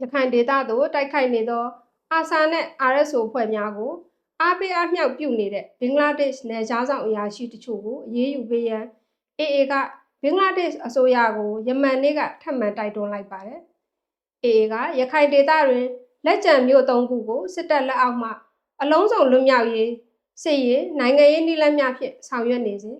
ရခိုင်ဒေသသို့တိုက်ခိုက်နေသောအာဆာနဲ့ RSO ဖွဲ့များကိုအားပေးအားမြှောက်ပြုနေတဲ့ဘင်္ဂလားဒေ့ရှ်နယ်ခြားဆောင်အရာရှိတချို့ကိုအရေးယူပေးရန် AA ကဘင်္ဂလားဒေ့ရှ်အစိုးရကိုယမန်နေ့ကထပ်မံတိုက်တွန်းလိုက်ပါတယ်။ AA ကရခိုင်ဒေသတွင်လက်ကျန်မြို့သုံးခုကိုစစ်တပ်လက်အောက်မှအလုံးစုံလွတ်မြောက်ရေးစစ်ရေးနိုင်ငံရေးနည်းလမ်းများဖြင့်ဆောင်ရွက်နေစဉ်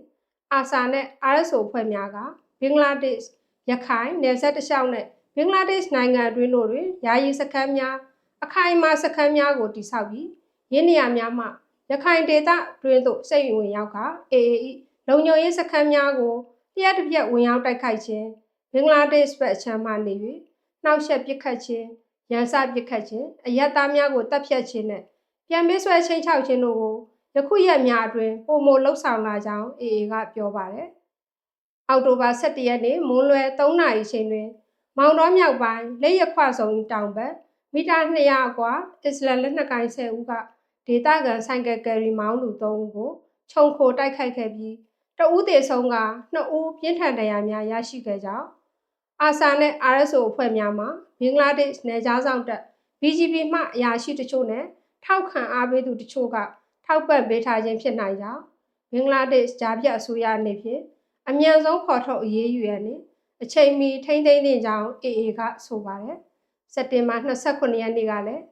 အာဆာနဲ့ RSO ဖွဲ့များကဘင်္ဂလားဒေ့ရှ်ရခိုင်နယ်စပ်တစ်လျှောက်နဲ့ ဘင်္ဂလားဒေ့ရှ်နိုင်ငံအတွင်းတို့တွင်ယာယီစခန်းများအခိုင်အမာစခန်းများကိုတည်ဆောက်ပြီးရင်းနေရာများမှရခိုင်ဒေသတွင်းသို့စိတ်ဝင်ရောက်က AA လုံခြုံရေးစခန်းများကိုလျှက်တစ်ပြက်ဝင်ရောက်တိုက်ခိုက်ခြင်းဘင်္ဂလားဒေ့ရှ်ဘက်အချမ်းမှနေ၍နှောက်ယှက်ပစ်ခတ်ခြင်းရန်စပစ်ခတ်ခြင်းအယက်သားများကိုတပ်ဖြတ်ခြင်းနဲ့ပြန်ပေးဆွဲချင်းချောက်ခြင်းတို့ကိုယခုရက်များအတွင်းပုံမလှုပ်ဆောင်လာကြောင်း AA ကပြောပါတယ်။အောက်တိုဘာ17ရက်နေ့မွန်းလွဲ3နာရီချိန်တွင် မောင်တော်မြောက်ပိုင်းလက်ရခွဆုံတောင်ဘက်မီတာ200အကွာအစ္စလမ်လက်နက်ကိုင်10ဦးကဒေသခံဆိုင်ကယ်ကယ်ရီမောင်းသူ3ဦးကိုခြုံခိုတိုက်ခိုက်ခဲ့ပြီးတဦးသေဆုံးက2ဦးပြင်းထန်ဒဏ်ရာများရရှိခဲ့ကြောင်းအာဆာနဲ့ RSO အဖွဲ့များမှဘင်္ဂလားဒေ့ရှ်နယ်ခြားဆောင်တပ် BGP မှအရာရှိတချို့နဲ့ထောက်ခံအားပေးသူတချို့ကထောက်ပံ့ပေးထားခြင်းဖြစ်နိုင်ကြောင်းဘင်္ဂလားဒေ့ရှ်ဂျာပြအစိုးရအနေဖြင့်အမြန်ဆုံးခေါ်ထုတ်အရေးယူရန် အချိန်မီထိမ့်သိမ်းသင့်ကြောင်း AA ကဆိုပါတယ်။စက်တင်ဘာ29ရက်နေ့ကလည်း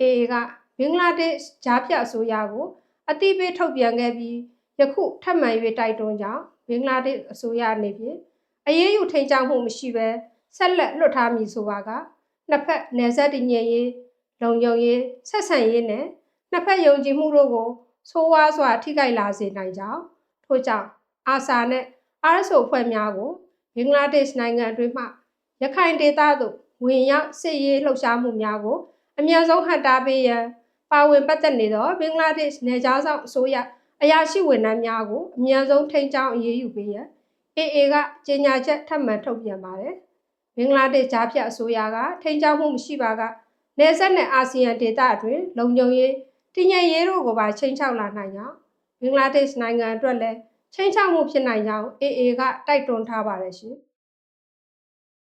AA ကဘင်္ဂလားဒေ့ရှ်ဂျာပြအစိုးရကိုအတိပေးထုတ်ပြန်ခဲ့ပြီးယခုထပ်မံ၍တိုက်တွန်းကြောင်းဘင်္ဂလားဒေ့ရှ်အစိုးရအနေဖြင့်အရေးယူထိန်းချောင်းမှုမရှိဘဲဆက်လက်လွတ်ထားမည်ဆိုပါကနှစ်ဖက်နယ်စပ်တည်ငြိမ်ရေးလုံခြုံရေးဆက်ဆံရေးနဲ့နှစ်ဖက်ယုံကြည်မှုတို့ကိုဆိုးဝါးစွာထိခိုက်လာစေနိုင်ကြောင်းထို့ကြောင့်အာဆာနဲ့ RSO ဖွဲ့များကို ဘင်္ဂလားဒေ့ရှ်နိုင်ငံအတွင်းမှရခိုင်ဒေသသို့ဝင်ရောက်စစ်ရေးလှုပ်ရှားမှုများကိုအများဆုံးဟန်တာပေးရန်ပါဝင်ပတ်သက်နေသောဘင်္ဂလားဒေ့ရှ်နယ်ခြားဆောင်အစိုးရအရာရှိဝန်ထမ်းများကိုအများဆုံးထိန်းချောင်းအရေးယူပေးရန် AA ကကြေညာချက်ထပ်မံထုတ်ပြန်ပါတယ်။ဘင်္ဂလားဒေ့ရှ်ဂျားဖြတ်အစိုးရကထိန်းချောင်းမှုမရှိပါကနယ်စပ်နဲ့အာဆီယံဒေသအတွင်းလုံခြုံရေးတည်ငြိမ်ရေးတို့ကိုပါချိန်ချောက်လာနိုင်ကြောင်းဘင်္ဂလားဒေ့ရှ်နိုင်ငံအတွက်လည်း ချိန်ချောက်မှုဖြစ်နိုင်ကြောင်း AA ကတိုက်တွန်းထားပါတယ်ရှင်။